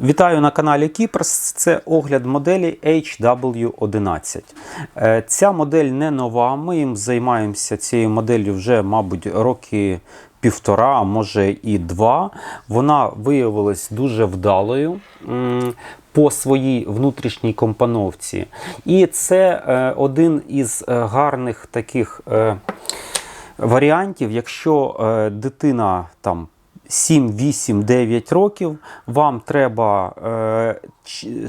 Вітаю на каналі Кіпрс. Це огляд моделі HW11. Е, Ця модель не нова. Ми їм займаємося цією моделлю вже, мабуть, роки півтора, може і два. Вона виявилась дуже вдалою. По своїй внутрішній компоновці. І це е, один із е, гарних таких варіантів, якщо е, дитина там 7, 8, 9 років, вам треба е,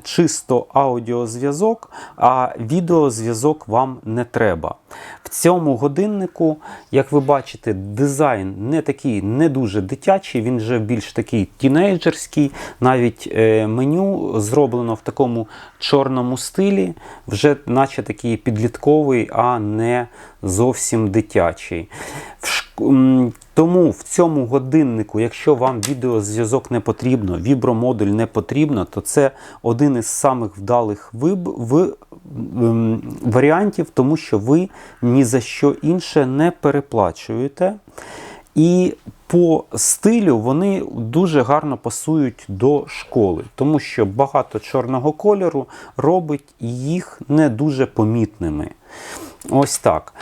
чисто аудіозв'язок, а відеозв'язок вам не треба. В цьому годиннику, як ви бачите, дизайн не такий не дуже дитячий, він вже більш такий тінейджерський. Навіть е, меню зроблено в такому чорному стилі, вже наче такий підлітковий, а не зовсім дитячий. В Тому в цьому годиннику, якщо вам відеозв'язок не потрібно, вібромодуль не потрібно, то це один із самих вдалих виб... в... ем, варіантів, тому що ви ні за що інше не переплачуєте. І по стилю вони дуже гарно пасують до школи, тому що багато чорного кольору робить їх не дуже помітними. Ось так.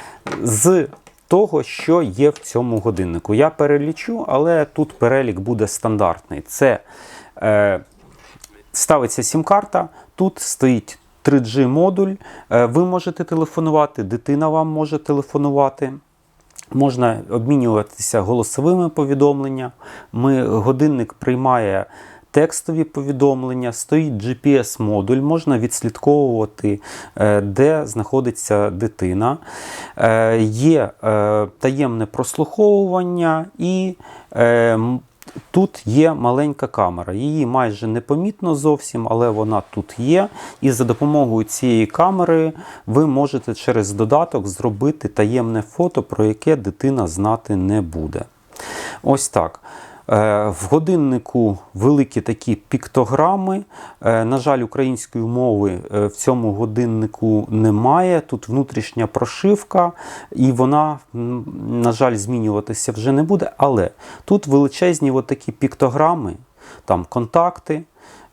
З того, що є в цьому годиннику. Я перелічу, але тут перелік буде стандартний. Це е, ставиться сім-карта, тут стоїть 3G модуль. Е, ви можете телефонувати, дитина вам може телефонувати. Можна обмінюватися голосовими повідомленнями. Годинник приймає текстові повідомлення, стоїть GPS-модуль, можна відслідковувати, е, де знаходиться дитина. Е, Є е, таємне прослуховування і Тут є маленька камера, її майже непомітно зовсім, але вона тут є. І за допомогою цієї камери ви можете через додаток зробити таємне фото, про яке дитина знати не буде. Ось так. Е, В годиннику великі такі піктограми. Е, На жаль, української мови е, в цьому годиннику немає. Тут внутрішня прошивка, і вона, на жаль, змінюватися вже не буде. Але тут величезні от такі піктограми, там контакти.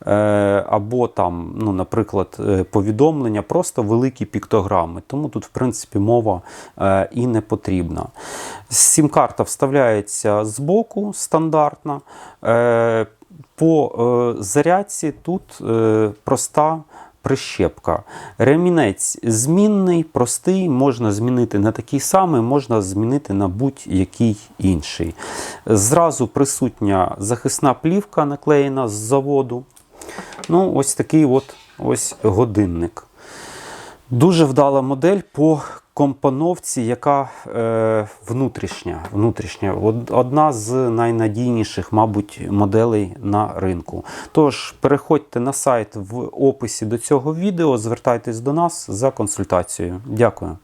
Е, Або там, ну, наприклад, е, повідомлення, просто великі піктограми. Тому тут, в принципі, мова е, і не потрібна. Сім-карта вставляється збоку стандартно. Е, По зарядці тут проста прищепка. Ремінець змінний, простий, можна змінити на такий самий, можна змінити на будь-який інший. Зразу присутня захисна плівка, наклеєна з заводу. Ну, ось такий от ось годинник. Дуже вдала модель по компоновці, яка е, внутрішня. внутрішня. Одна з найнадійніших, мабуть, моделей на ринку. Тож переходьте на сайт в описі до цього відео, звертайтесь до нас за консультацією. Дякую.